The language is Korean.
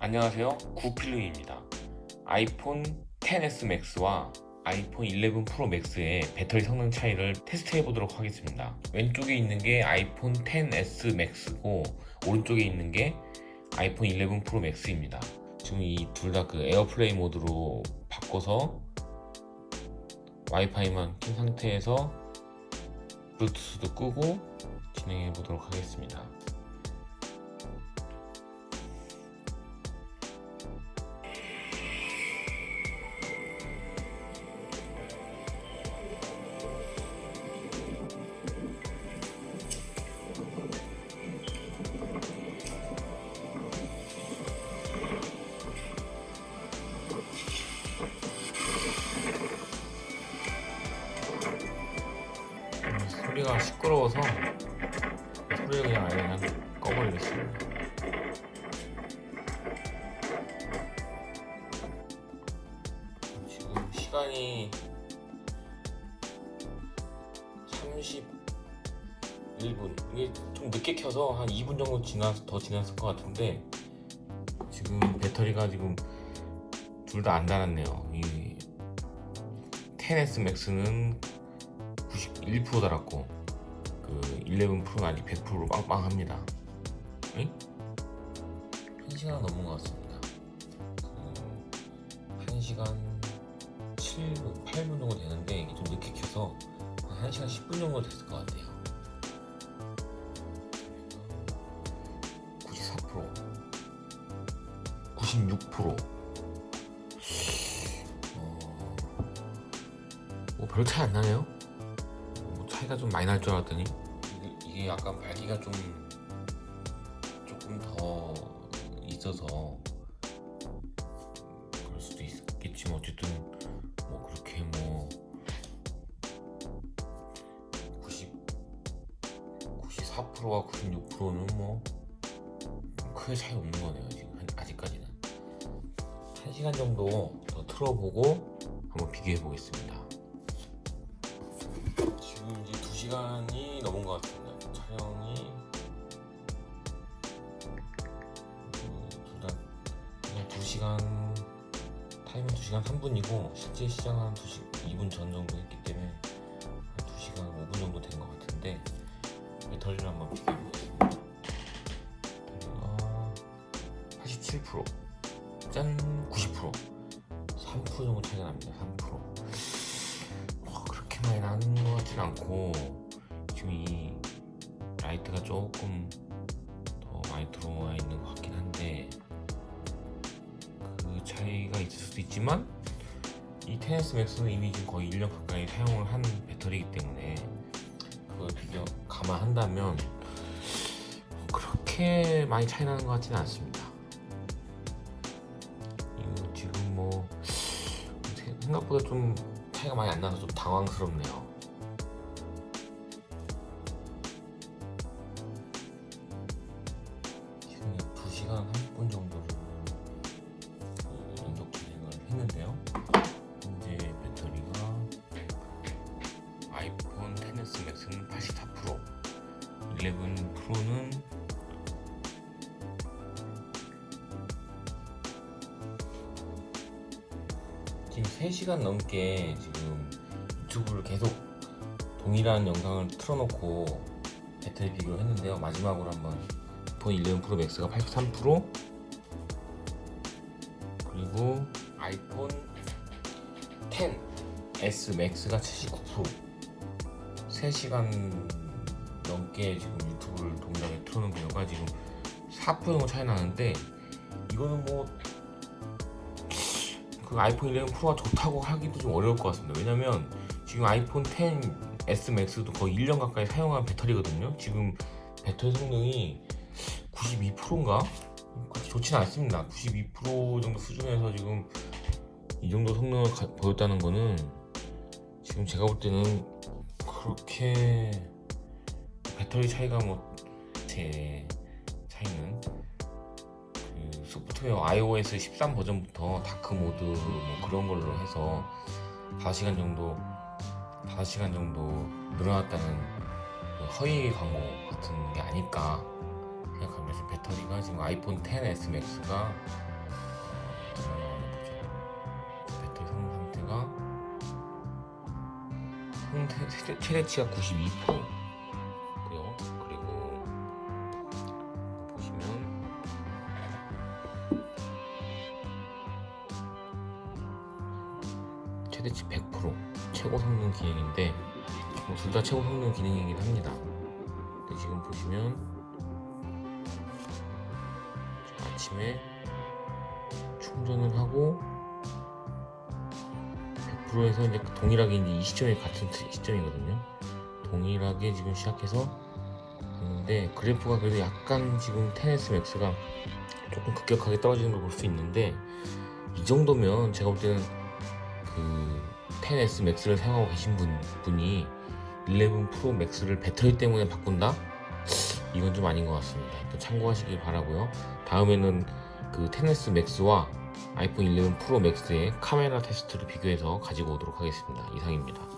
안녕하세요. 구필름입니다. 아이폰 10s Max와 아이폰 11 프로 맥스의 배터리 성능 차이를 테스트해 보도록 하겠습니다. 왼쪽에 있는 게 아이폰 10s Max고 오른쪽에 있는 게 아이폰 11 프로 맥스입니다. 지금 이 둘 다 그 에어플레이 모드로 바꿔서 와이파이만 킨 상태에서 블루투스도 끄고 진행해 보도록 하겠습니다. 소리가 시끄러워서 소리를 그냥 아예 그냥 꺼버리겠습니다. 지금 시간이 31분 이게 좀 늦게 켜서 한 2분 정도 지나서 더 지났을 것 같은데 지금 배터리가 지금 둘 다안 닳았네요. 이 10s Max는 91% 달았고 그 11 프로는 아직 100%로 빵빵합니다. 응? 1시간 넘은 것 같습니다. 그 1시간 7분, 8분 정도 되는데 이게 좀 늦게 켜서 한 1시간 10분 정도 됐을 것 같아요. 94% 96% 어... 뭐별 차이 안 나네요. 뭐 차이가 좀 많이 날 줄 알았더니? 이게, 약간 밝기가 좀 조금 더 있어서 그럴 수도 있겠지만 어쨌든 뭐 그렇게 뭐 90, 94%와 96%는 뭐 크게 차이 없는 거네요 지금. 한- 아직까지는. 한 시간 정도 더 틀어보고 한번 비교해 보겠습니다. 시간이 넘은 것 같습니다. 촬영이 음, 둘다 2시간 타임은 2시간 3분이고 실제 시작은 2시, 2분 전 정도 했기 때문에 한 2시간 5분 정도 된 것 같은데 배터리를 한번 비교해 보겠습니다. 배터리가 87%, 짠 90%, 3% 정도 차이가 납니다. 3%. 와, 그렇게 많이 나는 것 같진 않고 지금 이 라이트가 조금 더 많이 들어와 있는 것 같긴 한데 그 차이가 있을 수도 있지만 이 10S Max는 이미 지금 거의 1년 가까이 사용을 한 배터리이기 때문에 그걸 비교 감안한다면 그렇게 많이 차이 나는 것 같지는 않습니다. 이거 지금 뭐 생각보다 좀 차이가 많이 안 나서 좀 당황스럽네요. 지금 2시간 30분 정도를 그 연속 진행을 했는데요. 현재 배터리가 아이폰 10s Max는 84%, 11 프로는 지금 3시간 넘게 지금 유튜브를 계속 동일한 영상을 틀어놓고 배터리 비교를 했는데요. 마지막으로 한번 아이폰 11 프로 맥스가 83% 그리고 아이폰 10s 맥스가 79% 3시간 넘게 지금 유튜브를 동일하게 틀어놓은 결과 지금 4% 정도 차이 나는데 이거는 뭐 그 아이폰 11 프로가 좋다고 하기도 좀 어려울 것 같습니다. 왜냐면 지금 아이폰 10s max도 거의 1년 가까이 사용한 배터리거든요. 지금 배터리 성능이 92%인가? 그렇게 좋지는 않습니다. 92% 정도 수준에서 지금 이 정도 성능을 가- 보였다는 거는 지금 제가 볼 때는 그렇게 배터리 차이가 뭐 제 차이는 애초에 iOS 13 버전부터 다크 모드 뭐 그런 걸로 해서 5시간 정도 5시간 정도 늘어났다는 그 허위 광고 같은 게 아닐까 생각하면서 배터리가 지금 아이폰 10s 맥스가 배터리 성능 상태가 최대치가 92% 최대치 100% 최고 성능 기능인데 뭐 둘 다 최고 성능 기능이긴 합니다. 지금 보시면 아침에 충전을 하고 100%에서 이제 동일하게 이제 이 시점이 같은 트- 시점이거든요. 동일하게 지금 시작해서 있는데 그래프가 그래도 약간 지금 10S Max가 조금 급격하게 떨어지는 걸 볼 수 있는데 이 정도면 제가 볼 때는 그 10S Max를 사용하고 계신 분, 분이 11 프로 맥스를 배터리 때문에 바꾼다? 이건 좀 아닌 것 같습니다. 일단 참고하시길 바라고요. 다음에는 그 10S Max와 아이폰 11 프로 맥스의 카메라 테스트를 비교해서 가지고 오도록 하겠습니다. 이상입니다.